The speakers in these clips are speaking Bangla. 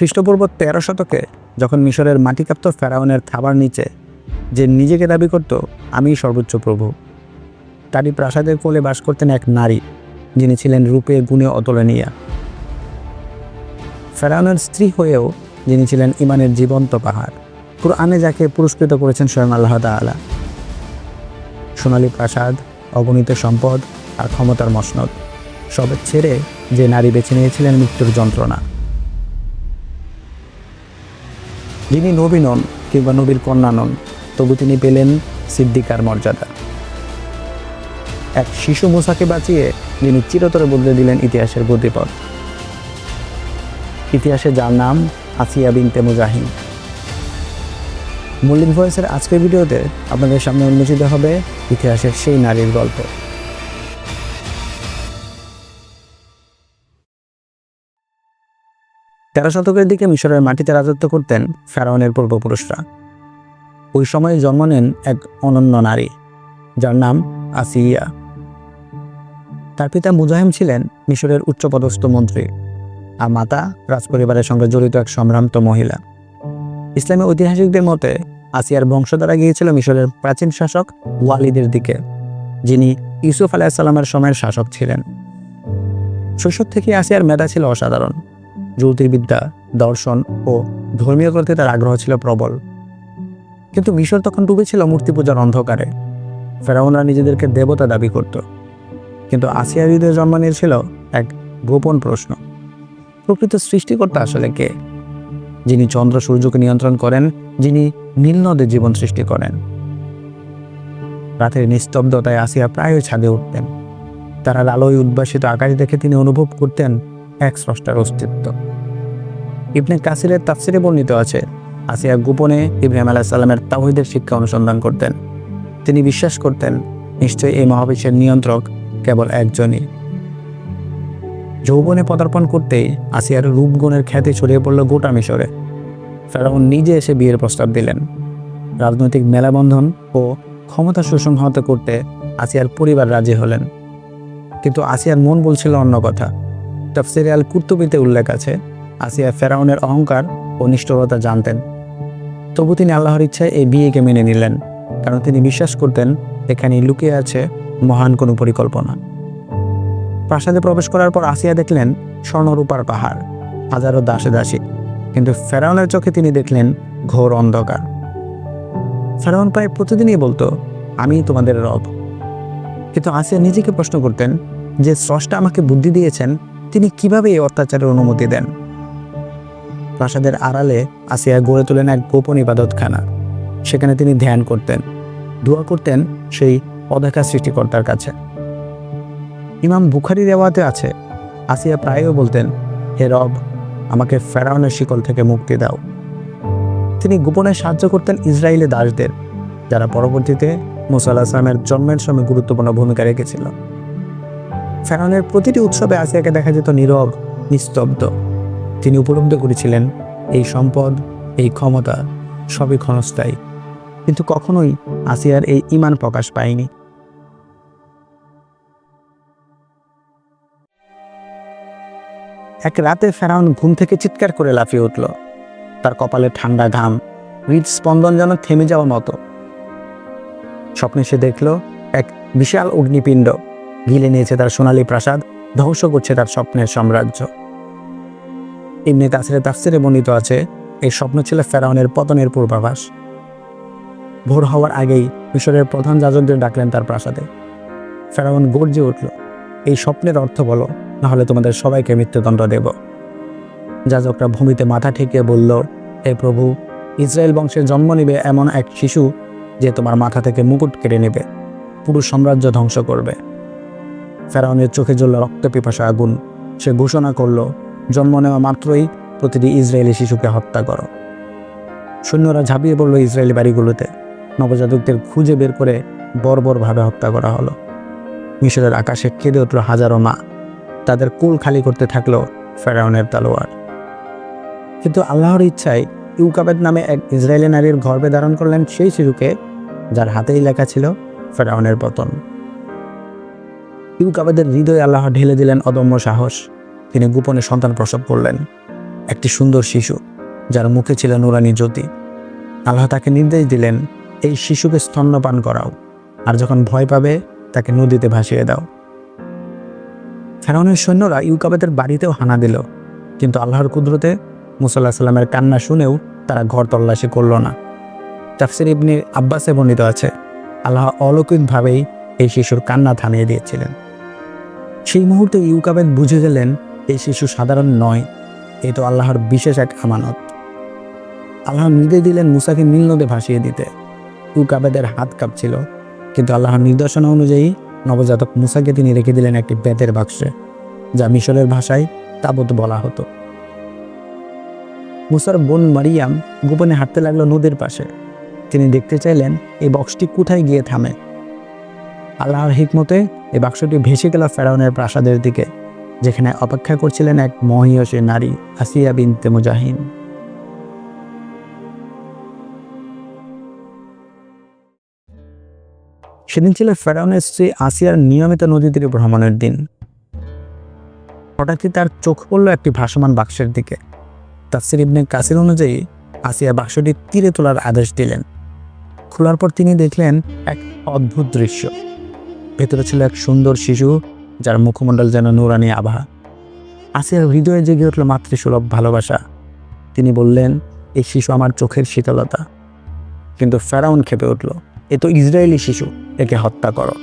খ্রিস্টপূর্ব তেরো শতকে যখন মিশরের মাটিকাপ্ত ফেরাউনের থাবার নিচে যে নিজেকে দাবি করত, আমিই সর্বোচ্চ প্রভু। তারই প্রাসাদের কোলে বাস করতেন এক নারী, যিনি ছিলেন রূপে গুণে অতুলনীয়া। ফেরাউনের স্ত্রী হয়েও যিনি ছিলেন ইমানের জীবন্ত পাহাড়। কুরআনে যাকে পুরস্কৃত করেছেন স্বয়ং আল্লাহ তাআলা। সোনালী প্রাসাদ, অগণিত সম্পদ আর ক্ষমতার মসনদ, সব ছেড়ে যে নারী বেছে নিয়েছিলেন মৃত্যুর যন্ত্রণা। যিনি নবী নন কিংবা নবীর কন্যা নন, তবু তিনি পেলেন সিদ্দিকার মর্যাদা। এক শিশু মুসাকে বাঁচিয়ে যিনি চিরতরে বদলে দিলেন ইতিহাসের গতিপথ। ইতিহাসে যার নাম আসিয়া বিনতে মুজাহিম। মল্লিক ভয়েসের আজকের ভিডিওতে আপনাদের সামনে উন্মোচিত হবে ইতিহাসের সেই নারীর গল্প। তেরো শতকের দিকে মিশরের মাটিতে রাজত্ব করতেন ফেরাউনের পূর্বপুরুষরা। ওই সময়ে জন্ম নেন এক অনন্য নারী, যার নাম আসিয়া। তার পিতা মুজাহিম ছিলেন মিশরের উচ্চপদস্থ মন্ত্রী, আর মাতা রাজপরিবারের সঙ্গে জড়িত এক সম্ভ্রান্ত মহিলা। ইসলামী ঐতিহাসিকদের মতে, আসিয়ার বংশধারা গিয়েছিল মিশরের প্রাচীন শাসক ওয়ালিদের দিকে, যিনি ইউসুফ আলাহিসাল্লামের সময়ের শাসক ছিলেন। শৈশব থেকে আসিয়ার মেধা ছিল অসাধারণ। জ্যোতির্বিদ্যা, দর্শন ও ধর্মীয় গ্রন্থে তার আগ্রহ ছিল প্রবল। কিন্তু মিশর তখন ডুবেছিল মূর্তি পূজার অন্ধকারে। ফেরাউনরা নিজেদেরকে দেবতা দাবি করত। কিন্তু আসিয়ার হৃদয়ে জন্ম নিয়েছিল এক গোপন প্রশ্ন। প্রকৃত সৃষ্টিকর্তা আসলে কে? যিনি চন্দ্র সূর্যকে নিয়ন্ত্রণ করেন, যিনি নীল নদে জীবন সৃষ্টি করেন। রাতের নিস্তব্ধতায় আসিয়া প্রায়ই ছাদে উঠতেন। তারা আলোয় উদ্ভাসিত আকাশ দেখে তিনি অনুভব করতেন এক স্রষ্টার অস্তিত্ব। ইবনে কাসিরের তাফসিরে বর্ণিত আছে, আসিয়া গোপনে ইব্রাহিম আলাহ সাল্লামের তাহিদের শিক্ষা অনুসন্ধান করতেন। তিনি বিশ্বাস করতেন, নিশ্চয়ই এই মহাবিশ্বের নিয়ন্ত্রক কেবল একজনই। যৌবনে পদার্পণ করতেই আসিয়ার রূপগুণের খ্যাতি ছড়িয়ে পড়ল গোটা মিশরে। ফেরাউন নিজে এসে বিয়ের প্রস্তাব দিলেন। রাজনৈতিক মেলাবন্ধন ও ক্ষমতা সুসংহত করতে আসিয়ার পরিবার রাজি হলেন। কিন্তু আসিয়ার মন বলছিল অন্য কথা। তফসিরে আল কুর্তুবিতে উল্লেখ আছে, আসিয়া ফেরাউনের অহংকার ও নিষ্ঠুরতা জানতেন। তবু তিনি আল্লাহর ইচ্ছায় এই বিয়েকে মেনে নিলেন, কারণ তিনি বিশ্বাস করতেন এখানে লুকিয়ে আছে মহান কোনো পরিকল্পনা। প্রাসাদে প্রবেশ করার পর আসিয়া দেখলেন স্বর্ণরূপার পাহাড়, হাজারো দাসে দাসী, কিন্তু ফেরাউনের চোখে তিনি দেখলেন ঘোর অন্ধকার। ফেরাউন প্রায় প্রতিদিনই বলতো, আমি তোমাদের রব। কিন্তু আসিয়া নিজেকে প্রশ্ন করতেন যে স্রষ্টা আমাকে বুদ্ধি দিয়েছেন তিনি কীভাবে এই অত্যাচারের অনুমতি দেন? প্রাসাদের আড়ালে আসিয়া গড়ে তোলেন এক গোপন ইবাদতখানা। সেখানে তিনি ধ্যান করতেন, দোয়া করতেন সেই অদেখা সৃষ্টিকর্তার কাছে। ইমাম বুখারি রেওয়াতে আছে, আসিয়া প্রায়ও বলতেন, হে রব, আমাকে ফেরাউনের শিকল থেকে মুক্তি দাও। তিনি গোপনে সাহায্য করতেন ইসরায়েলি দাসদের, যারা পরবর্তীতে মুসাল্লাহ আসলামের জন্মের সময় গুরুত্বপূর্ণ ভূমিকা রেখেছিল। ফেরাউনের প্রতিটি উৎসবে আসিয়াকে দেখা যেত নীরব, নিস্তব্ধ। তিনি উপলব্ধি করেছিলেন, এই সম্পদ, এই ক্ষমতা সবই ক্ষণস্থায়ী। কিন্তু কখনোই আসিয়ার এই ইমান প্রকাশ পায়নি। এক রাতে ফেরাউন ঘুম থেকে চিৎকার করে লাফিয়ে উঠল। তার কপালে ঠান্ডা ঘাম, হৃদস্পন্দন যেন থেমে যাওয়ার মতো। স্বপ্নে সে দেখল এক বিশাল অগ্নিপিণ্ড গিলে নিয়েছে তার সোনালী প্রাসাদ, ধ্বংস করছে তার স্বপ্নের সাম্রাজ্য। ইমনি কাসিরে তাফসিরে বর্ণিত আছে, এই স্বপ্ন ছিল ফেরাউনের পতনের পূর্বাভাস। ভোর হওয়ার আগেই মিশরের প্রধান যাজকদের ডাকলেন তার প্রাসাদে। ফেরাউন গর্জে উঠল, এই স্বপ্নের অর্থ বলো নাহলে তোমাদের সবাইকে মৃত্যুদণ্ড দেব। যাজকরা ভূমিতে মাথা ঠেকিয়ে বলল, হে প্রভু, ইসরায়েল বংশের জন্ম নেবে এমন এক শিশু যে তোমার মাথা থেকে মুকুট কেড়ে নেবে। পুরো সাম্রাজ্য ধ্বংস করবে। ফেরাউনের চোখে জ্বলল রক্ত পিপাসা আগুন। সে ঘোষণা করল, জন্ম নেওয়া মাত্রই প্রতিটি ইসরায়েলি শিশুকে হত্যা করো। সৈন্যরা ঝাঁপিয়ে পড়ল ইসরায়েলি বাড়িগুলোতে। নবজাতকদের খুঁজে বের করে বর্বরভাবে হত্যা করা হলো। মিশরের আকাশে কেঁদে উঠল হাজারো মা। তাদের কুল খালি করতে থাকল ফেরাউনের তালোয়ার। কিন্তু আল্লাহর ইচ্ছায় ইউকাবেদ নামে এক ইসরায়েলি নারীর গর্ভে ধারণ করলেন সেই শিশুকে, যার হাতেই লেখা ছিল ফেরাউনের পতন। ইউকাবেদের হৃদয়ে আল্লাহ ঢেলে দিলেন অদম্য সাহস। তিনি গোপনে সন্তান প্রসব করলেন। একটি সুন্দর শিশু, যার মুখে ছিল নুরানি জ্যোতি। আল্লাহ তাকে নির্দেশ দিলেন, এই শিশুকে স্তন্যপান করাও, আর যখন ভয় পাবে, তাকে নদীতে ভাসিয়ে দাও। ফেরাউনের সৈন্যরা ইউকাবেদের বাড়িতেও হানা দিল, কিন্তু আল্লাহর কুদরতে মুসাল্লাহ সাল্লামের কান্না শুনেও তারা ঘর তল্লাশি করল না। তাফসির ইবনি আব্বাসে বর্ণিত আছে, আল্লাহ অলৌকিকভাবেই এই শিশুর কান্না থামিয়ে দিয়েছিলেন। সেই মুহূর্তে ইউকাবেদ বুঝে গেলেন, এই শিশু সাধারণ নয়। এ তো আল্লাহর বিশেষ এক আমানত। আল্লাহ নির্দেশ দিলেন মুসাকে নীল নদে ভাসিয়ে দিতে। ইউকাবেদের হাত কাঁপছিল। কিন্তু আল্লাহর নির্দেশনা অনুযায়ী নবজাতক মুসাকে তিনি রেখে দিলেন একটি বেতের বাক্সে, যা মিশরের ভাষায় তাবত বলা হতো। মুসার বোন মারিয়াম গোপনে হাঁটতে লাগল নদীর পাশে। তিনি দেখতে চাইলেন এই বক্সটি কোথায় গিয়ে থামে? আল্লাহর হিকমতে এই বাক্সটি ভেসে গেল ফেরাউনের প্রাসাদের দিকে, যেখানে অপেক্ষা করছিলেন এক মহিয়সী নারী, আসিয়া বিনতে মুজাহিন। সেদিন ছিল ফেরাউনের স্ত্রী আসিয়ার নিয়মিত নদী তীরে ভ্রমণের দিন। হঠাৎই তার চোখ পড়ল একটি ভাসমান বাক্সের দিকে। তাফসির ইবনে কাসির অনুযায়ী আসিয়া বাক্সটি তীরে তোলার আদেশ দিলেন। খোলার পর তিনি দেখলেন এক অদ্ভুত দৃশ্য। ভেতরে ছিল এক সুন্দর শিশু যার মুখমণ্ডল যেন নুরানি আভা। আসিয়ার হৃদয়ে জেগে উঠল মাতৃসুলভ ভালোবাসা। তিনি বললেন, এই শিশু আমার চোখের শীতলতা। কিন্তু ফেরাউন খেপে উঠল, এ তো ইসরায়েলি শিশু, একে হত্যা করো।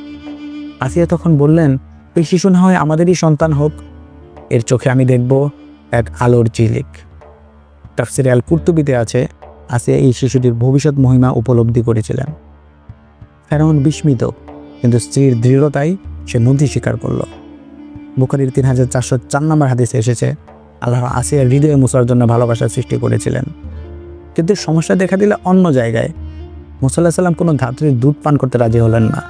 আসিয়া তখন বললেন, এই শিশু না হয় আমাদেরই সন্তান হোক। এর চোখে আমি দেখব এক আলোর চিলিক তাফসিরে আল কুর্তুবিতে আছে, আসিয়া এই শিশুটির ভবিষ্যৎ মহিমা উপলব্ধি করেছিলেন। ফেরাউন বিস্মিত কিন্তু স্ত্রীর দৃঢ়তাই সে নদী স্বীকার করল। বুখারির তিন হাজার চারশো চার নম্বর হাদিসে এসেছে, আল্লাহ আসিয়ার হৃদয়ে মুসার জন্য ভালোবাসার সৃষ্টি করেছিলেন। কিন্তু সমস্যা দেখা দিলে অন্য জায়গায়। মুসাল্লাহ সাল্লাম কোনো ধাত্রীর দুধ পান করতে রাজি হলেন না,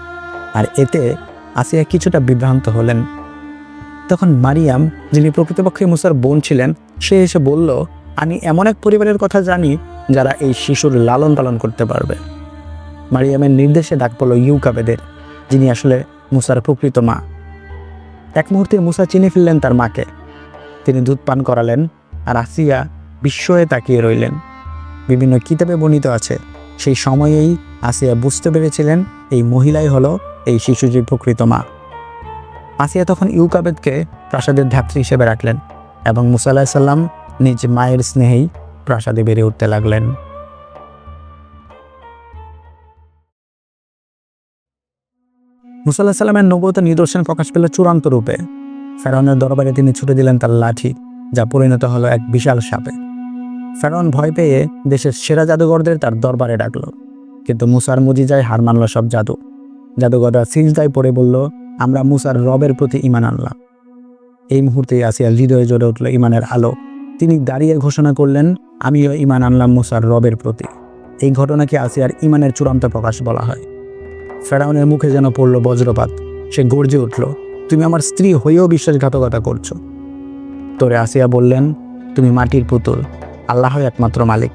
আর এতে আসিয়া কিছুটা বিভ্রান্ত হলেন। তখন মারিয়াম, যিনি প্রকৃতপক্ষে মুসার বোন ছিলেন, সে এসে বলল, আমি এমন এক পরিবারের কথা জানি যারা এই শিশুর লালন পালন করতে পারবে। মারিয়ামের নির্দেশে ডাক পড়ল ইউকাবেদের। যিনি আসলে মুসার প্রকৃত মা। এক মুহূর্তে মুসা চিনে ফেললেন তার মাকে। তিনি দুধ পান করালেন আর আসিয়া বিস্ময়ে তাকিয়ে রইলেন। বিভিন্ন কিতাবে বর্ণিত আছে, সেই সময়েই আসিয়া বুঝতে পেরেছিলেন এই মহিলাই হলো এই শিশুটির প্রকৃত মা। আসিয়া তখন ইউকাবেদকে প্রাসাদের ধাত্রী হিসেবে রাখলেন এবং মুসা আলাহিসাল্লাম নিজ মায়ের স্নেহেই প্রাসাদে বেড়ে উঠতে লাগলেন। মুসাল্লাহ সাল্লামের নবত নিদর্শন প্রকাশ পেল চূড়ান্ত রূপে। ফেরাউনের দরবারে তিনি ছুটে দিলেন তার লাঠি, যা পরিণত হলো এক বিশাল সাপে। ফেরাউন ভয় পেয়ে দেশের সেরা জাদুঘরদের তার দরবারে ডাকল। কিন্তু মুসার মুজিজায় হার মানল সব জাদু। জাদুঘররা সিজদায় পড়ে বলল, আমরা মুসার রবের প্রতি ইমান আনলাম। এই মুহূর্তেই আসিয়া হৃদয়ে জ্বলে উঠল ইমানের আলো। তিনি দাঁড়িয়ে ঘোষণা করলেন, আমিও ইমান আনলাম মুসার রবের প্রতি। এই ঘটনাকে আসিয়ার ইমানের চূড়ান্ত প্রকাশ বলা হয়। ফেরাউনের মুখে যেন পড়ল বজ্রপাত। সে গর্জে উঠল, তুমি আমার স্ত্রী হয়েও বিশ্বাসঘাতকতা করছ। তোরে আসিয়া বললেন, তুমি মাটির পুতুল আল্লাহ একমাত্র মালিক।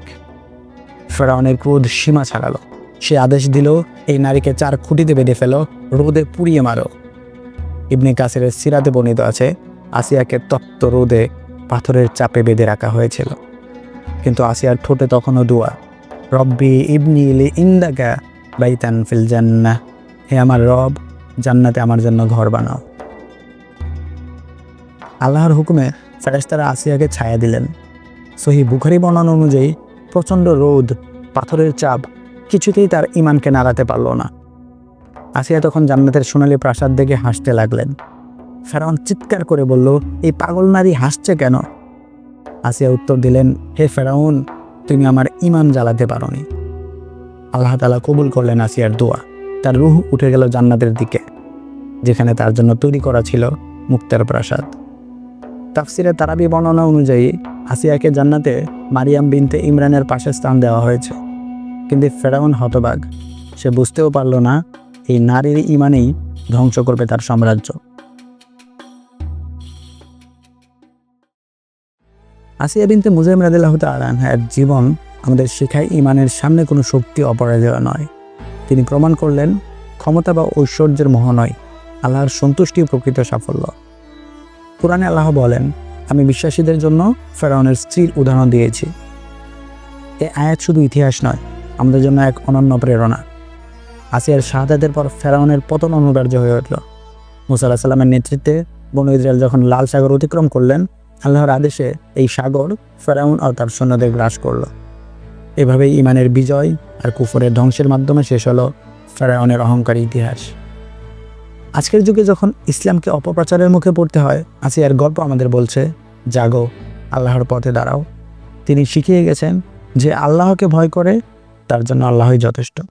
ফেরাউনের ক্রোধ সীমা ছাড়ালো। সে আদেশ দিল, এই নারীকে চার খুঁটিতে বেঁধে ফেলো, রোদে পুড়িয়ে মারো। ইবনে কাসিরের সিরাতে বর্ণিত আছে, আসিয়াকে তপ্ত রোদে পাথরের চাপে বেঁধে রাখা হয়েছিল। কিন্তু আসিয়ার ঠোঁটে তখনও দোয়া, রব্বি ইবনি লি ইন্দাকা বাইতান ফিল জান্না হে আমার রব, জান্নাতে আমার জন্য ঘর বানাও। আল্লাহর হুকুমে ফেরেশতারা আসিয়াকে ছায়া দিলেন। সহি বুখারি বর্ণনা অনুযায়ী প্রচণ্ড রোদ, পাথরের চাপ, কিছুতেই তার ইমানকে নাড়াতে পারল না। আসিয়া তখন জান্নাতের সোনালী প্রাসাদ দেখে হাসতে লাগলেন। ফেরাউন চিৎকার করে বলল, এই পাগল নারী হাসছে কেন? আসিয়া উত্তর দিলেন, হে ফেরাউন, তুমি আমার ইমান জ্বালাতে পারোনি। আল্লাহ তালা কবুল করলেন আসিয়ার দোয়া। তার রুহ উঠে গেল জান্নাতের দিকে, যেখানে তার জন্য তৈরি করা ছিল মুক্তার প্রাসাদ। তাফসিরে তারাবি বর্ণনা অনুযায়ী, আসিয়াকে জান্নাতে মারিয়াম বিনতে ইমরানের পাশে স্থান দেওয়া হয়েছে। কিন্তু ফেরাউন হতবাগ সে বুঝতেও পারল না, এই নারীর ইমানেই ধ্বংস করবে তার সাম্রাজ্য। আসিয়া বিনতে মুজাইম রাদিল্লাহ তালার জীবন আমাদের শেখায় ইমানের সামনে কোনো শক্তি অপরাজয় নয়। তিনি প্রমাণ করলেন, ক্ষমতা বা ঐশ্বর্যের মোহ নয়, আল্লাহর সন্তুষ্টি প্রকৃত সাফল্য। কোরআনে আল্লাহ বলেন, আমি বিশ্বাসীদের জন্য ফেরাউনের স্ত্রীর উদাহরণ দিয়েছি। এ আয়াত শুধু ইতিহাস নয়, আমাদের জন্য এক অনন্য প্রেরণা। আসিয়ার শাহাদাতের পর ফেরাউনের পতন অনিবার্য হয়ে উঠল। মুসা আলাহ সাল্লামের নেতৃত্বে বনু ইসরায়েল যখন লাল সাগর অতিক্রম করলেন, আল্লাহর আদেশে এই সাগর ফেরাউন আর তার সৈন্যদের গ্রাস করল। এভাবেই ইমানের বিজয় আর কুফরের ধ্বংসের মাধ্যমে শেষ হলো ফেরাউনের অহংকারী ইতিহাস। আজকের যুগে যখন ইসলামকে অপপ্রচারের মুখে পড়তে হয় আসিয়ার গল্প আমাদের বলছে, জাগো, আল্লাহর পথে দাঁড়াও। তিনি শিখিয়ে গেছেন যে আল্লাহকে ভয় করে তার জন্য আল্লাহই যথেষ্ট।